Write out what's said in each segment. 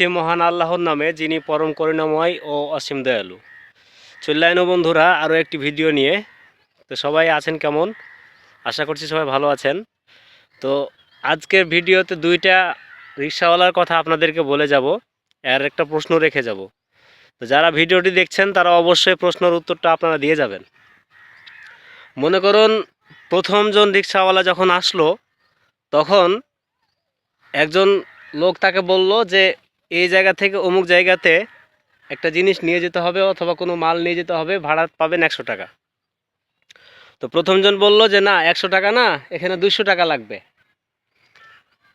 সে মহান আল্লাহর নামে যিনি পরম করুণাময় ও অসীম দয়ালু। চল্লাইন বন্ধুরা, আরও একটি ভিডিও নিয়ে। তো সবাই আছেন কেমন? আশা করছি সবাই ভালো আছেন। তো আজকের ভিডিওতে দুইটা রিক্সাওয়ালার কথা আপনাদেরকে বলে যাব আর একটা প্রশ্ন রেখে যাব। তো যারা ভিডিওটি দেখছেন, তারা অবশ্যই প্রশ্নের উত্তরটা আপনারা দিয়ে যাবেন। মনে করুন প্রথমজন রিক্সাওয়ালা যখন আসলো, তখন একজন লোক তাকে বলল যে এই জায়গা থেকে অমুক জায়গাতে একটা জিনিস নিয়ে যেতে হবে অথবা কোনো মাল নিয়ে যেতে হবে, ভাড়া পাবেন একশো টাকা। তো প্রথমজন বলল যে, না, একশো টাকা না, এখানে দুশো টাকা লাগবে।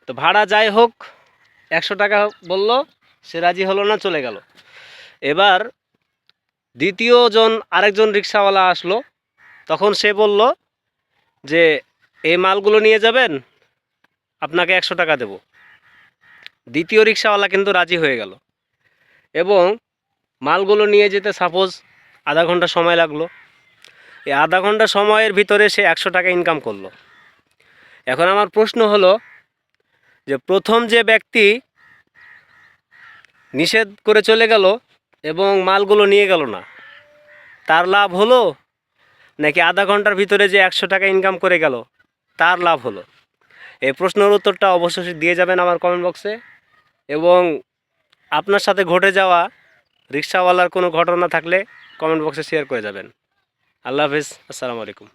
তো ভাড়া যাই হোক, একশো টাকা বলল, সে রাজি হলো না, চলে গেল। এবার দ্বিতীয় জন আরেকজন রিক্সাওয়ালা আসলো। তখন সে বলল যে, এই মালগুলো নিয়ে যাবেন, আপনাকে একশো টাকা দেব। দ্বিতীয় রিক্সাওয়ালা কিন্তু রাজি হয়ে গেল। এবং মালগুলো নিয়ে যেতে সাপোজ আধা ঘণ্টা সময় লাগল। এই আধা ঘণ্টা সময়ের ভিতরে সে একশো টাকা ইনকাম করল। এখন আমার প্রশ্ন হলো যে প্রথম যে ব্যক্তি নিষেধ করে চলে গেল এবং মালগুলো নিয়ে গেল না, তার লাভ হলো? নাকি আধা ঘণ্টার ভিতরে যে একশো টাকা ইনকাম করে গেল, তার লাভ হলো? এই প্রশ্নের উত্তরটা অবশ্যই দিয়ে যাবেন আমার কমেন্ট বক্সে এবং আপনার সাথে ঘটে যাওয়া রিক্সাওয়ালার কোনো ঘটনা থাকলে কমেন্ট বক্সে শেয়ার করে যাবেন। আল্লাহ হাফিজ, আসসালামু আলাইকুম।